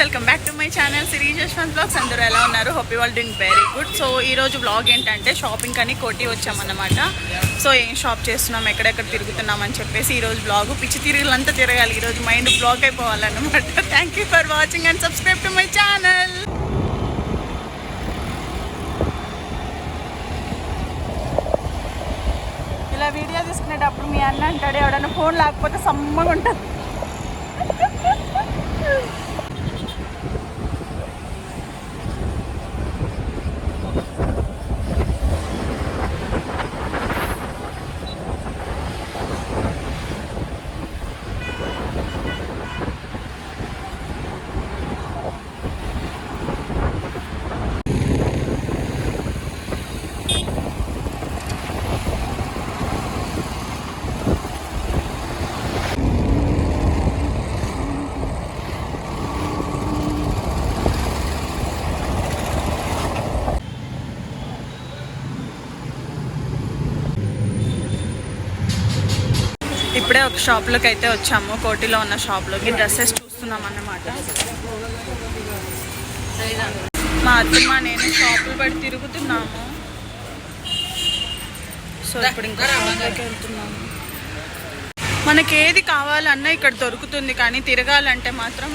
Welcome back to my channel. Siri Yashwant vlogs అందరూ ఎలా ఉన్నారు? Hope you all doing very good so ఈరోజు vlog ఏంటంటే shopping అని కోటి వచ్చామన్నమాట. సో ఏం షాప్ చేస్తున్నాం? ఎక్కడెక్కడ తిరుగుతున్నాం? అని చెప్పేసి ఈరోజు బ్లాగ్ పిచ్చి తిరుగులంతా తిరగాలి. ఈ రోజు mind block అయిపోవాలన్నమాట. Thank you for watching and subscribe to my channel ఇలా వీడియో తీసుకునేటప్పుడు మీ అన్న అంటాడు ఎవడన్నా ఫోన్ లేకపోతే సమ్మగా ఉంటుంది. ఇప్పుడే ఒక షాప్లోకి అయితే వచ్చాము. కోటిలో ఉన్న షాప్లోకి డ్రెస్సెస్ చూస్తున్నాం అన్నమాట. మా అత్తమ్మ నేను షాపులు బట్టి తిరుగుతున్నాము. సో ఇప్పుడు ఇంకా షాప్లోకి వెళ్తున్నాము. మనకి ఏది కావాలన్నా ఇక్కడ దొరుకుతుంది కానీ తిరగాలంటే మాత్రం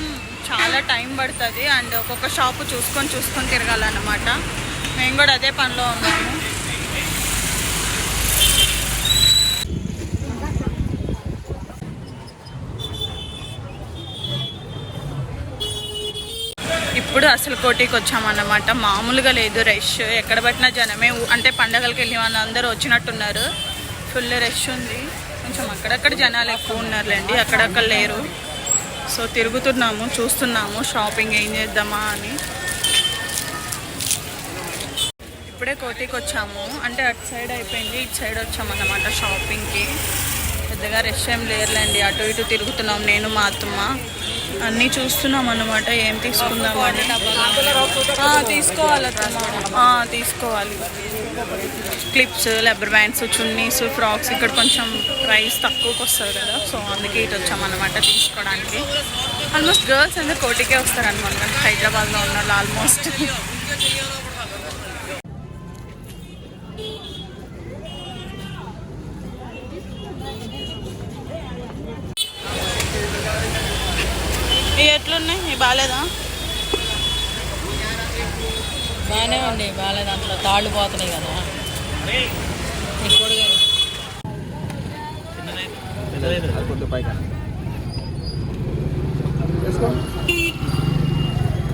చాలా టైం పడుతుంది. అండ్ ఒక్కొక్క షాపు చూసుకొని చూసుకొని తిరగాలన్నమాట. మేము కూడా అదే పనిలో ఉన్నాము. ఇప్పుడు అసలు కోటికి వచ్చామన్నమాట. మామూలుగా లేదు రష్. ఎక్కడ పట్టినా జనమే అంటే పండగలకి వెళ్ళి అందరూ వచ్చినట్టున్నారు. ఫుల్ రష్ ఉంది. కొంచెం అక్కడక్కడ జనాలు ఎక్కువ ఉన్నారులేండి. అక్కడక్కడ లేరు. సో తిరుగుతున్నాము చూస్తున్నాము షాపింగ్ ఏం చేద్దామా అని. ఇప్పుడే కోటికి వచ్చాము. అంటే అటు సైడ్ అయిపోయింది ఇటు సైడ్ వచ్చామన్నమాట షాపింగ్కి. పెద్దగా రష్ ఏం లేరులేండి. అటు ఇటు తిరుగుతున్నాం. నేను మా అత్తమ్మ. అన్నీ చూస్తున్నాం అన్నమాట. ఏం తీసుకుందాం అని. తీసుకోవాలి తీసుకోవాలి. క్లిప్స్ లెబర్ బ్యాండ్స్ చున్నీస్ ఫ్రాక్స్. ఇక్కడ కొంచెం ప్రైస్ తక్కువకి వస్తుంది కదా. సో అందుకే ఇటు వచ్చామన్నమాట తీసుకోవడానికి. ఆల్మోస్ట్ గర్ల్స్ అందరు కోటికే వస్తారనమాట హైదరాబాద్లో ఉన్న వాళ్ళు ఆల్మోస్ట్. ఇవి ఎట్లున్నాయి? ఇవి బాగాలేదా బాగానే ఉంది బాగాలేదు. దాంట్లో తాళ్ళు పోతున్నాయి కదా. ఇప్పుడు కొద్ది పైగా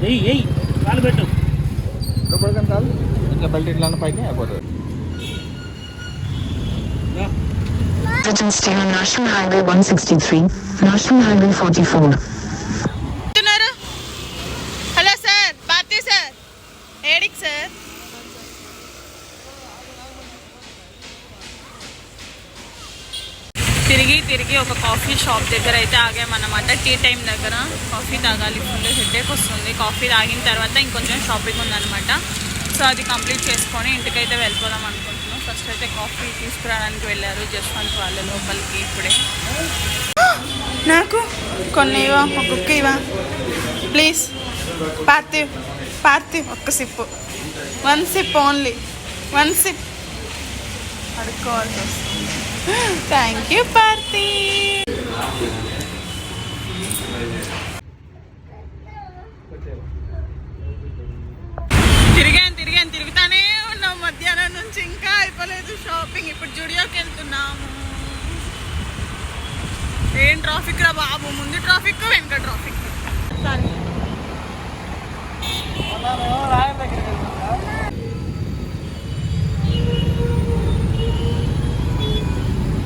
ఎయ్ ఎయ్ కాలు పెట్టు. లోపలికి చాలు ఇట్లా బెల్ట్ ఇట్లా పైకి అయిపోతుంది Digital stay on National Highway 163, National Highway 44. చెప్తున్నారు హలో సార్ భారతి సార్ ఏడికి సార్ తిరిగి తిరిగి ఒక కాఫీ షాప్ దగ్గర అయితే ఆగామన్నమాట. టీ టైం దగ్గర కాఫీ తాగాలి ఫుల్ హెడ్ఏక్ వస్తుంది. కాఫీ తాగిన తర్వాత ఇంకొంచెం షాపింగ్ ఉందన్నమాట. సో అది కంప్లీట్ చేసుకొని ఇంటికైతే వెళ్ళిపోదాం అనుకుంటున్నాం. ఫస్ట్ అయితే కాఫీ తీసుకురావడానికి వెళ్ళారు జస్వంత్ వాళ్ళ లోపలికి ఇప్పుడే. నాకు కొన్ని ఇవా ఒక కుక్క ఇవా ప్లీజ్. పార్థివ్ పార్థివ్ ఒక్క sip one sip only. One sip. అడుక్కోవాల్సి వస్తుంది. థ్యాంక్ యూ పార్తి తిరిగాను తిరిగాను తిరుగుతానే ఉన్నాం. మధ్యాహ్నం నుంచి ఇంకా అయిపోలేదు షాపింగ్ ఇప్పుడు జుడియోకి వెళ్తున్నాము. ఏం ట్రాఫిక్ రా బాబు? ముందు ట్రాఫిక్ ట్రాఫిక్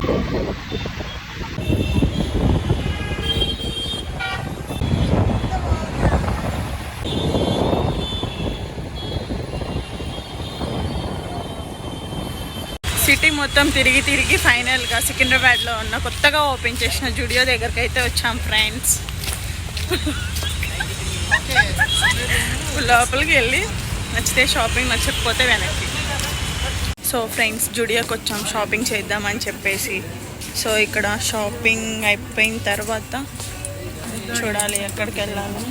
సిటీ మొత్తం తిరిగి తిరిగి ఫైనల్గా సికింద్రాబాద్లో ఉన్న కొత్తగా ఓపెన్ చేసిన జుడియో దగ్గరికి అయితే వచ్చాం ఫ్రెండ్స్. లోపలికి వెళ్ళి నచ్చితే షాపింగ్ నచ్చకపోతే వెనక్కి. సో ఫ్రెండ్స్ జుడియోకి వచ్చాం షాపింగ్ చేద్దామని చెప్పేసి. సో ఇక్కడ షాపింగ్ అయిపోయిన తర్వాత చూడాలి ఎక్కడికి వెళ్ళాలి.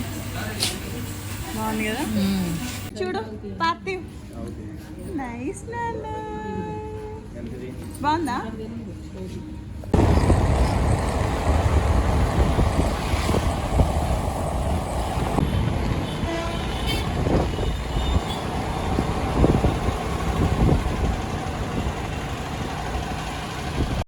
బాగుంది కదా? చూడు పార్టీ. నైస్ బాగుందా?